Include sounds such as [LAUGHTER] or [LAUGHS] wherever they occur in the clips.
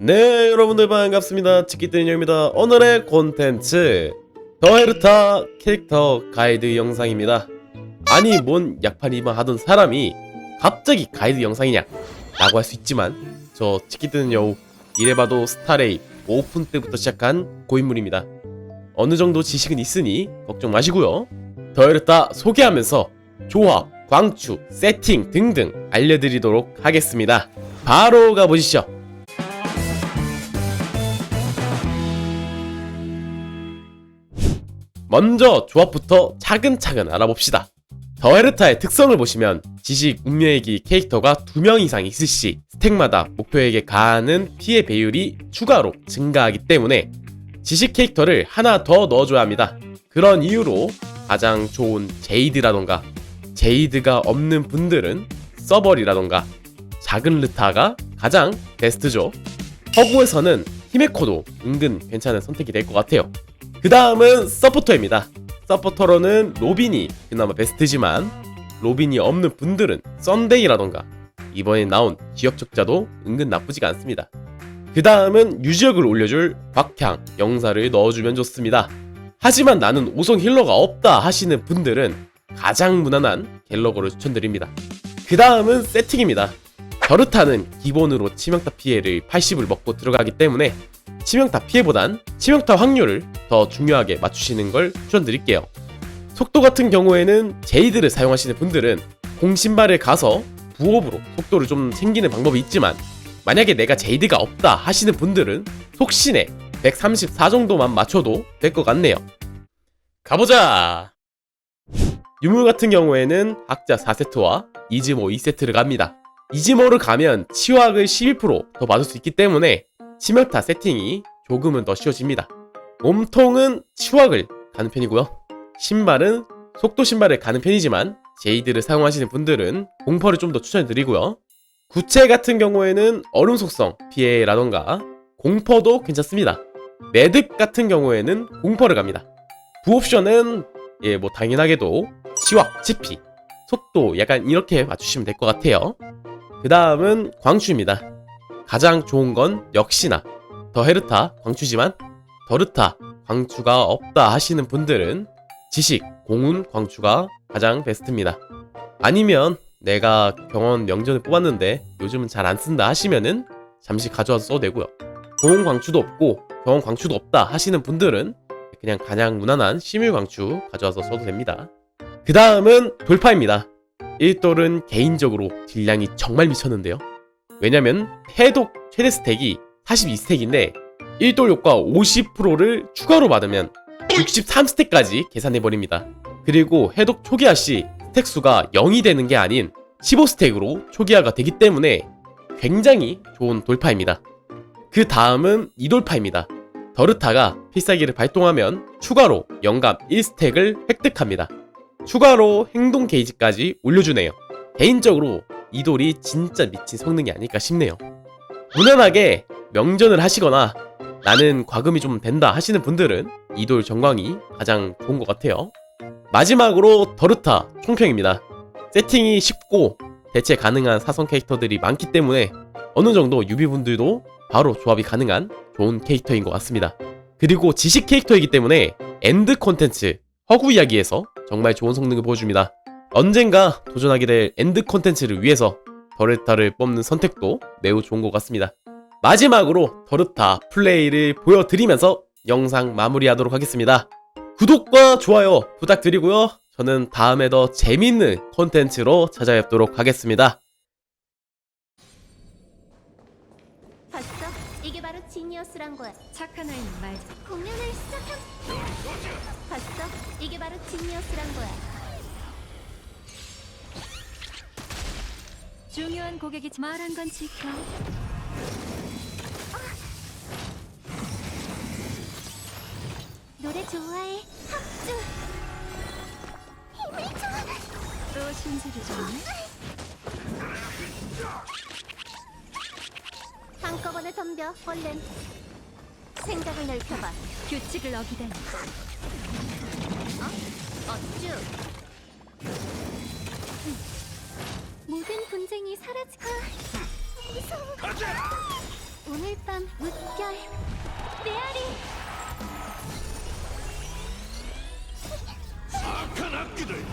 네 여러분들 반갑습니다. 치키뜨니입니다. 오늘의 콘텐츠 더헤르타 캐릭터 가이드 영상입니다. 아니 뭔 약판이만 하던 사람이 갑자기 가이드 영상이냐? 라고 할 수 있지만 저 치키뜨니요 이래봐도 스타레이 오픈 때부터 시작한 고인물입니다. 어느 정도 지식은 있으니 걱정 마시고요. 더헤르타 소개하면서 조합, 광추, 세팅 등등 알려드리도록 하겠습니다. 바로 가보시죠 먼저 조합부터 차근차근 알아봅시다. 더헤르타의 특성을 보시면 지식, 운명의기 캐릭터가 2명 이상 있을 시 스택마다 목표에게 가하는 피해 배율이 추가로 증가하기 때문에 지식 캐릭터를 하나 더 넣어줘야 합니다. 그런 이유로 가장 좋은 제이드라던가 제이드가 없는 분들은 서벌이라던가 작은 르타가 가장 베스트죠. 허구에서는 히메코도 은근 괜찮은 선택이 될 것 같아요. 그 다음은 서포터입니다. 서포터로는 로빈이 그나마 베스트지만 로빈이 없는 분들은 썬데이라던가 이번에 나온 지역 적자도 은근 나쁘지가 않습니다. 그 다음은 유지력을 올려줄 박향, 영사를 넣어주면 좋습니다. 하지만 나는 오성 힐러가 없다 하시는 분들은 가장 무난한 갤러거를 추천드립니다. 그 다음은 세팅입니다. 겨르타는 기본으로 치명타 피해를 80을 먹고 들어가기 때문에 치명타 피해보단 치명타 확률을 더 중요하게 맞추시는 걸 추천드릴게요. 속도 같은 경우에는 제이드를 사용하시는 분들은 공신발을 가서 부업으로 속도를 좀 챙기는 방법이 있지만 만약에 내가 제이드가 없다 하시는 분들은 속신에 134 정도만 맞춰도 될 것 같네요. 가보자! 유물 같은 경우에는 학자 4세트와 이즈모 2세트를 갑니다. 이즈모를 가면 치확을 12%더 받을 수 있기 때문에 치명타 세팅이 조금은 더 쉬워집니다. 몸통은 치확을 가는 편이고요. 신발은 속도 신발을 가는 편이지만 제이드를 사용하시는 분들은 공퍼를 좀 더 추천드리고요. 구체 같은 경우에는 얼음 속성 피해라던가 공퍼도 괜찮습니다. 매듭 같은 경우에는 공퍼를 갑니다. 부옵션은 예 뭐 당연하게도 치확, 치피, 속도 약간 이렇게 맞추시면 될 것 같아요. 그 다음은 광추입니다. 가장 좋은 건 역시나 더 헤르타 광추지만 더르타 광추가 없다 하시는 분들은 지식 공운 광추가 가장 베스트입니다. 아니면 내가 병원 명전을 뽑았는데 요즘은 잘 안 쓴다 하시면은 잠시 가져와서 써도 되고요. 공운 광추도 없고 병원 광추도 없다 하시는 분들은 그냥 가장 무난한 심일 광추 가져와서 써도 됩니다. 그 다음은 돌파입니다. 1돌은 개인적으로 딜량이 정말 미쳤는데요. 왜냐면 해독 최대 스택이 42스택인데 1돌 효과 50%를 추가로 받으면 63스택까지 계산해버립니다. 그리고 해독 초기화 시 스택 수가 0이 되는 게 아닌 15스택으로 초기화가 되기 때문에 굉장히 좋은 돌파입니다. 그 다음은 이돌파입니다. 더르타가 필살기를 발동하면 추가로 영감 1스택을 획득합니다. 추가로 행동 게이지까지 올려주네요. 개인적으로 이 돌이 진짜 미친 성능이 아닐까 싶네요. 무난하게 명전을 하시거나 나는 과금이 좀 된다 하시는 분들은 이 돌 정광이 가장 좋은 것 같아요. 마지막으로 더르타 총평입니다. 세팅이 쉽고 대체 가능한 사성 캐릭터들이 많기 때문에 어느 정도 유비분들도 바로 조합이 가능한 좋은 캐릭터인 것 같습니다. 그리고 지식 캐릭터이기 때문에 엔드 콘텐츠 허구 이야기에서 정말 좋은 성능을 보여줍니다. 언젠가 도전하게 될 엔드 콘텐츠를 위해서 더르타를 뽑는 선택도 매우 좋은 것 같습니다. 마지막으로 더르타 플레이를 보여드리면서 영상 마무리하도록 하겠습니다. 구독과 좋아요 부탁드리고요. 저는 다음에 더 재밌는 콘텐츠로 찾아뵙도록 하겠습니다. 봤어? 이게 바로 지니어스란 거야. 착한 아이는 말자. 공연을 시작한. 봤어? 이게 바로 지니어스란 거야. 중요한 고객이 말한 건 지켜. 노래 좋아해. 합주. 힘을 줘. 또 신세를 줬네. 한꺼번에 덤벼. 얼른. 생각을 넓혀봐. 규칙을 어기다니. 어 사라지고. 무서워. 오늘 밤 물결 메아리 악한 악기들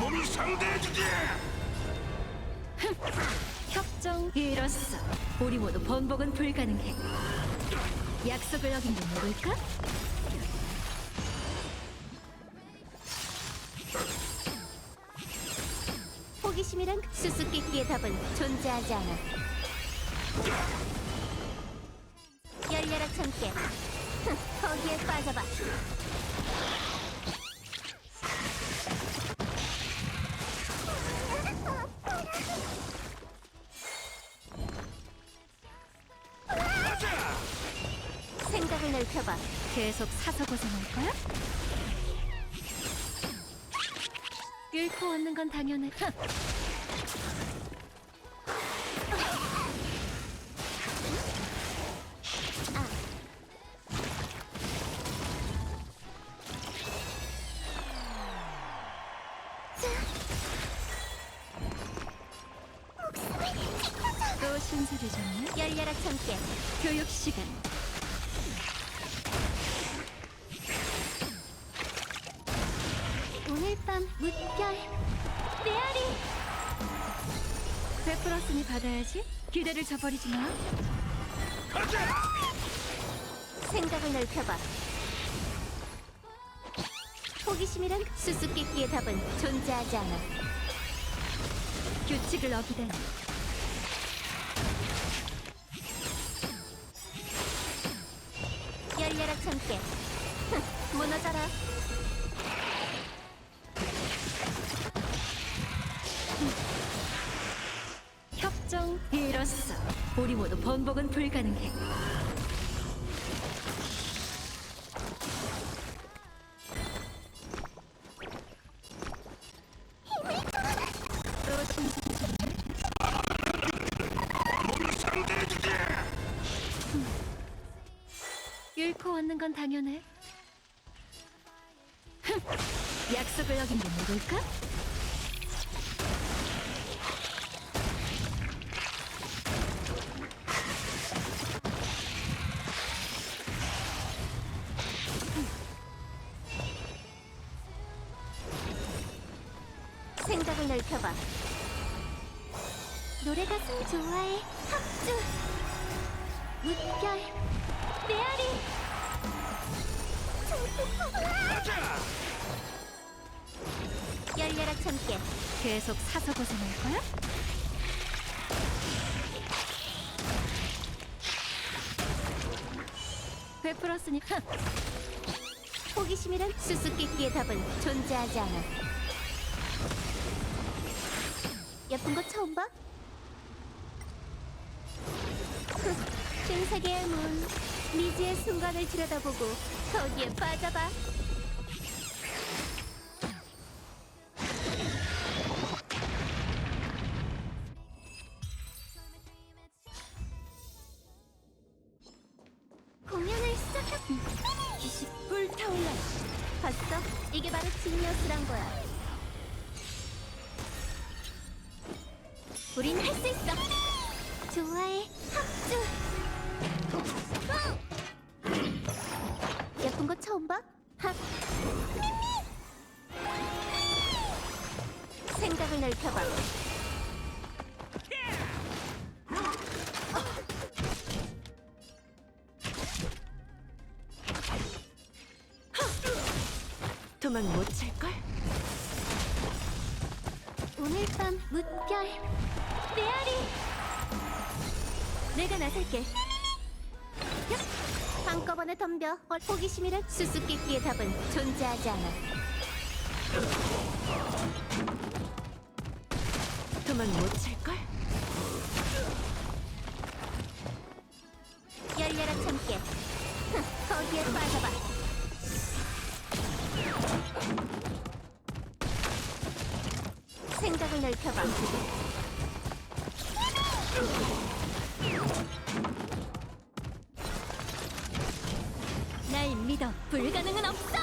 몸이 상대해주지 협정 이뤘어. 우리 모두 번복은 불가능해. 약속을 어긴 게 누굴까? 호기심이란 수수께끼의 답은 존재하지 않아. 열려라 참깨 흥, 거기에 빠져봐. 생각을 넓혀봐. 계속 사서 고생할 거야? 끓고 얻는 건 당연해. 흥. 또 신세를 졌네. 열려라 참깨 교육 시간. 기대를 저버리지 마. 생각을 넓혀봐. 호기심이란 수수께끼의 답은 존재하지 않아. 규칙을 어기다니. 열려라 참깨. 흥, [LAUGHS] 무너져라. 이뤘어. 우리 모두 번복은 불가능해. 잃고 얻는 건 당연해. 흥, [LAUGHS] 약속을 어긴 게 누굴까? 넓혀봐. 노래 가슴 좋아해. 합주. 물결. 메아리. 열려라 참깨. 계속 사서 고생할 거야? 베풀었으니 흥, 호기심이란 수수께끼의 답은 존재하지 않아. 예쁜 거 처음 봐? 신세계의 문, 미지의 순간을 들여다보고 거기에 빠져봐. 우린 할 수 있어. 좋아해. 합주. 예쁜 거 처음 봐? 합. 생각을 넓혀봐. 도망 못 찰걸? 오늘 밤 물결. 내가 나설게. 야! 한꺼번에 덤벼. 어, 호기심이란 수수께끼의 답은 존재하지 않아. 도망 못 찰걸? 열려라 참깨. 흥, [LAUGHS] 거기에 빠져봐. 날 믿어. 불가능은 없어.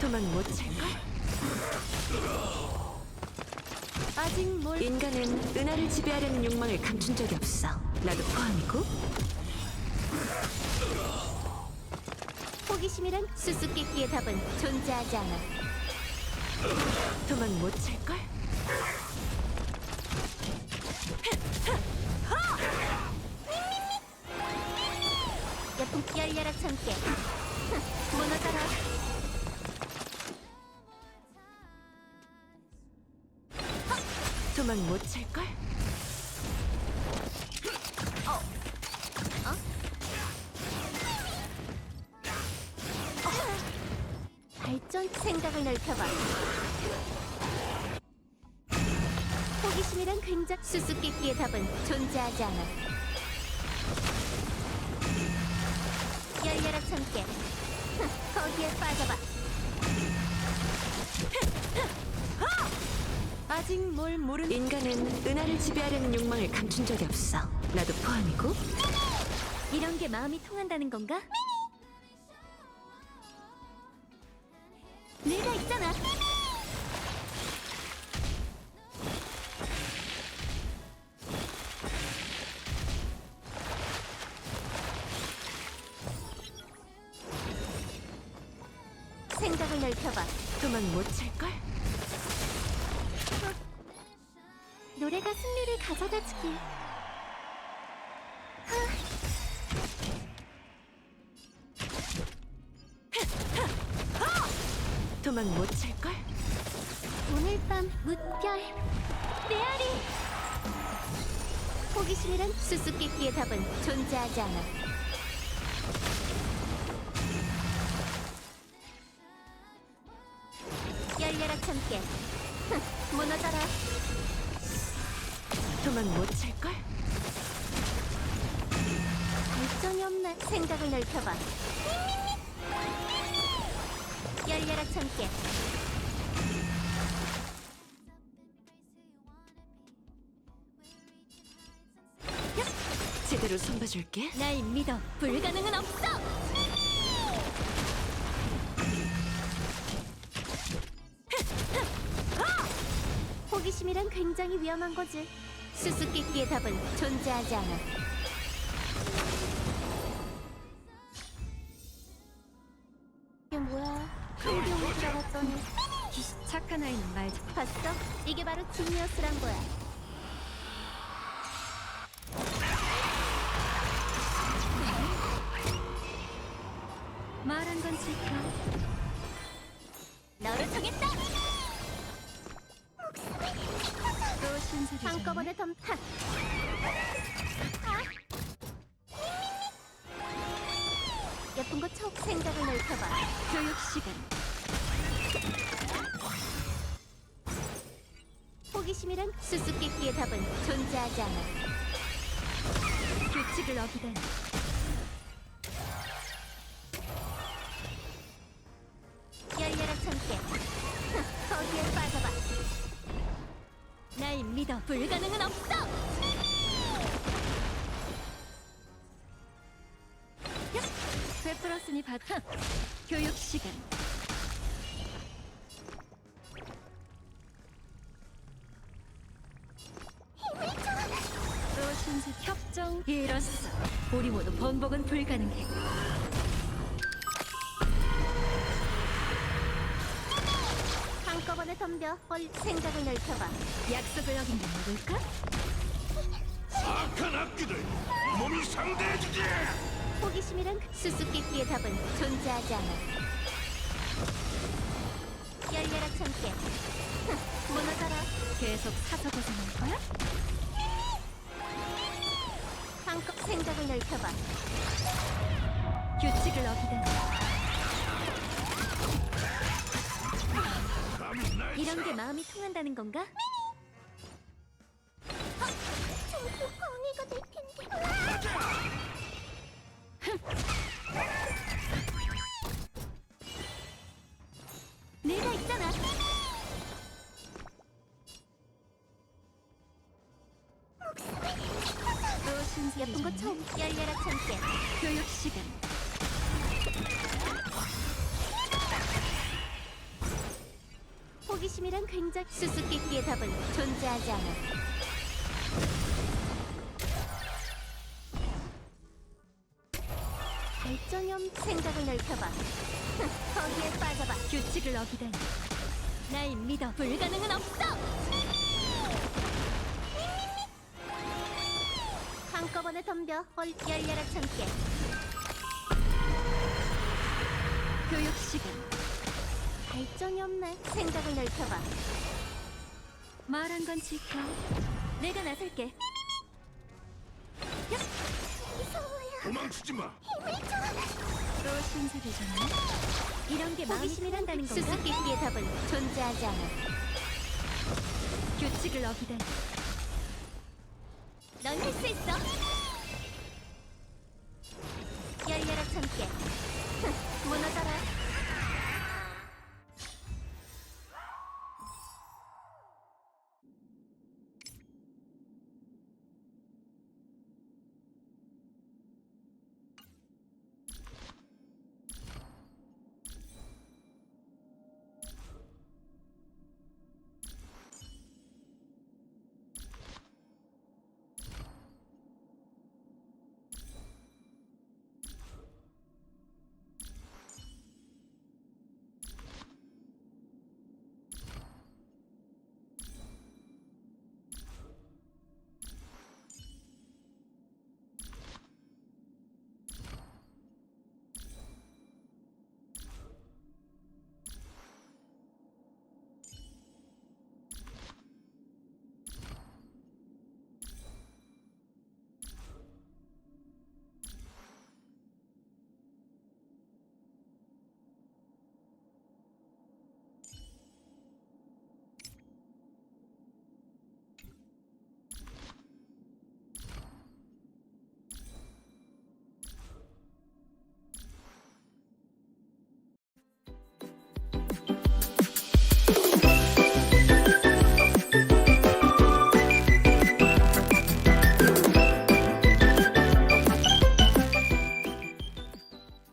도망 못 찰걸? 아직 뭘 인간은 은하를 지배하려는 욕망을 감춘 적이 없어. 나도 포함이고 호기심이란 수수께끼의 답은 존재하지 않아. 도망 못 찰걸? 열려라 참깨. 흥, 무너져라. 도망 못 찰걸? 발전 생각을 넓혀봐. 호기심이란 굉장히 수수께끼의 답은 존재하지 않아. 열려라 참깨. 흥, 거기에 빠져봐. 아직 뭘 모르는 인간은 은하를 지배하려는 욕망을 감춘 적이 없어 나도 포함이고 이런 게 마음이 통한다는 건가? 생각을 넓혀봐. 도망 못 찰걸? 노래가 승리를 가져다 주길. 도망 못 찰걸? 오늘 밤 무별 메아리 호기심이란 수수께끼의 답은 존재하지 않아 참깨 흥, 무너져라. 도망 못 찰걸? 발전이 없나 생각을 넓혀봐. 열려라 참깨. 제대로 손봐줄게. 날 믿어. 불가능은 없어 호기심이란 굉장히 위험한 거지. 수수께끼의 답은 존재하지 않아. 이게 뭐야? 큰병을 들어갔더니. 착한 아이는 말 좀- 봤어? 이게 바로 지니어스란 거야. 말한 건 질까? 한꺼번에 덤 하. 아. 예쁜 거 쳐. 생각을 넓혀봐. 교육 시간 호기심이란 수수께끼의 답은 존재하지 않아. 규칙을 어기다니 베풀었으니 받 교육 시간 또 신세 협정 이뤘어 우리 모두 번복은 불가능해 한꺼번에 덤벼. 얼 생각을 넓혀봐. 약속을 어긴 게 누굴까? 악한 악기들 몸이 상대해주지 호기심이란 수수께끼의 답은 존재하지 않아. 열려라 참깨. 흥, 무너져라. 계속 사서 고생할 거야? 한껏 생각을 넓혀봐. 규칙을 어기다니 이런 게 마음이 통한다는 건가? 전부 광해가 될 텐데. 내가 있잖아. 또 신세 예쁜 거 처음 열려라 참깨. 교육 시간 호기심이란 굉장히 수수께끼의 답은 존재하지 않아. 생각을 넓혀봐. [LAUGHS] 거기에 빠져봐. 규칙을 어기다니. 날 믿어. 불가능은 없어. 한꺼번에 덤벼 헐 열려라 참깨. 교육 시간. 발전이 없네. 생각을 넓혀봐. 말한 건 지켜. 내가 나설게. 무서워요. 도망치지 마. 또 순서되잖아. 이런 게 마음이 호기심이란 편한다는 건가? 수수께끼의 답은 존재하지 않아. 규칙을 어기다니. 넌 할 수 있어. 열려라 [LAUGHS] 참깨.